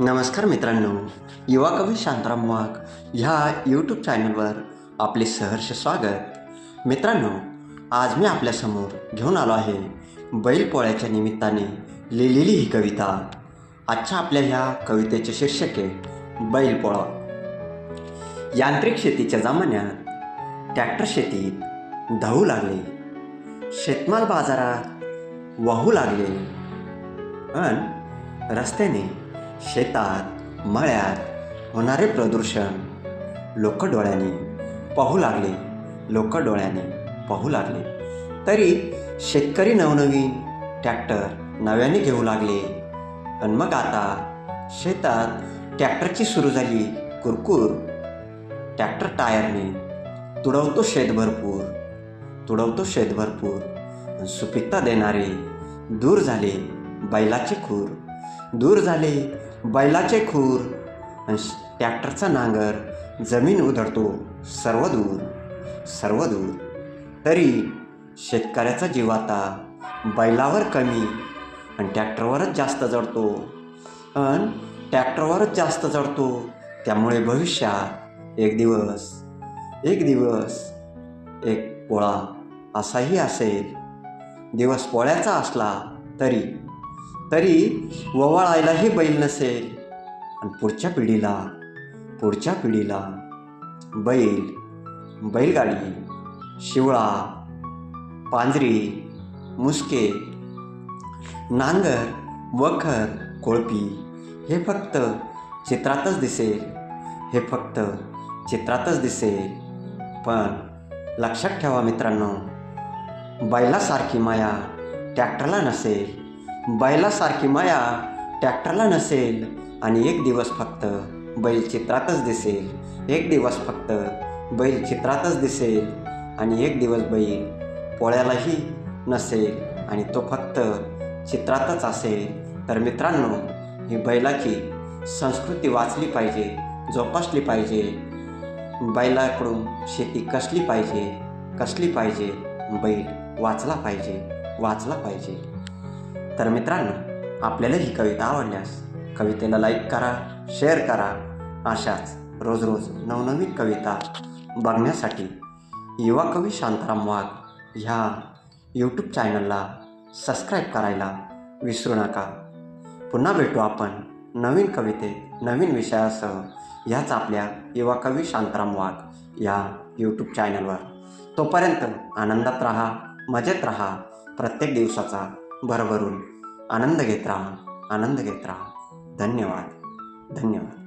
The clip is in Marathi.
नमस्कार मित्रांनो युवा कवी शांताराम वाघ ह्या यूट्यूब चॅनलवर आपले सहर्ष स्वागत. मित्रांनो आज मी आपल्यासमोर घेऊन आलो आहे बैलपोळ्याच्या निमित्ताने लिहिलेली ही कविता. आजच्या आपल्या ह्या कवितेचे शीर्षक आहे बैलपोळा यांत्रिक शेतीच्या जमान्यात ट्रॅक्टर शेतीत धावू लागले. शेतमाल बाजारात वाहू लागले. अन रस्त्याने शेतात मळ्यात होणारे प्रदूषण. लोक डोळ्याने पाहू लागले लोक डोळ्याने पाहू लागले. तरी शेतकरी नवनवीन ट्रॅक्टर नव्याने घेऊ लागले. पण मग आता शेतात ट्रॅक्टरची सुरू झाली कुरकुर. ट्रॅक्टर टायरने तुडवतो शेत भरपूर तुडवतो शेत भरपूर. सुपिकता देणारे दूर झाले बैलाचे खूर. दूर झाले. बैलाचे खूर आणि श- ट्रॅक्टरचा नांगर जमीन उधळतो सर्व दूर सर्व दूर. तरी शेतकऱ्याचा जीव आता बैलावर कमी आणि ट्रॅक्टरवरच जास्त जडतो. पण ट्रॅक्टरवरच जास्त जडतो त्यामुळे भविष्यात एक दिवस एक दिवस एक पोळा असाही असेल. दिवस पोळ्याचा असला तरी तरी ववाळायलाही बैल नसेल. आणि पुढच्या पिढीला पुढच्या पिढीला बैल बैलगाडी शिवळा पांजरी मुसके नांगर वखर कोळपी हे फक्त चित्रातच दिसेल. हे फक्त चित्रातच दिसेल. पण लक्षात ठेवा मित्रांनो बैलासारखी माया ट्रॅक्टरला नसेल. बैलासारखी माया ट्रॅक्टरला नसेल आणि एक दिवस फक्त बैल चित्रातच दिसेल. एक दिवस फक्त बैल चित्रातच दिसेल आणि एक दिवस बैल पोळ्यालाही नसेल आणि तो फक्त चित्रातच असेल. तर मित्रांनो ही बैलाची संस्कृती वाचली पाहिजे जोपासली पाहिजे. बैलाकडून शेती कसली पाहिजे कसली पाहिजे बैल वाचला पाहिजे वाचला पाहिजे. तर मित्रांनो आपल्याला ही कविता आवडल्यास कवितेला लाईक करा शेअर करा. अशाच रोज रोज नवनवीन कविता बघण्यासाठी युवा कवी शांताराम वाघ ह्या यूट्यूब चॅनलला सबस्क्राईब करायला विसरू नका. पुन्हा भेटू आपण नवीन कविते नवीन विषयासह ह्याच आपल्या युवा कवी शांताराम वाघ या यूट्यूब चॅनलवर तोपर्यंत आनंदात राहा मजेत राहा प्रत्येक दिवसाचा भरभरून. आनंद घेत राहा आनंद घेत राहा. धन्यवाद धन्यवाद.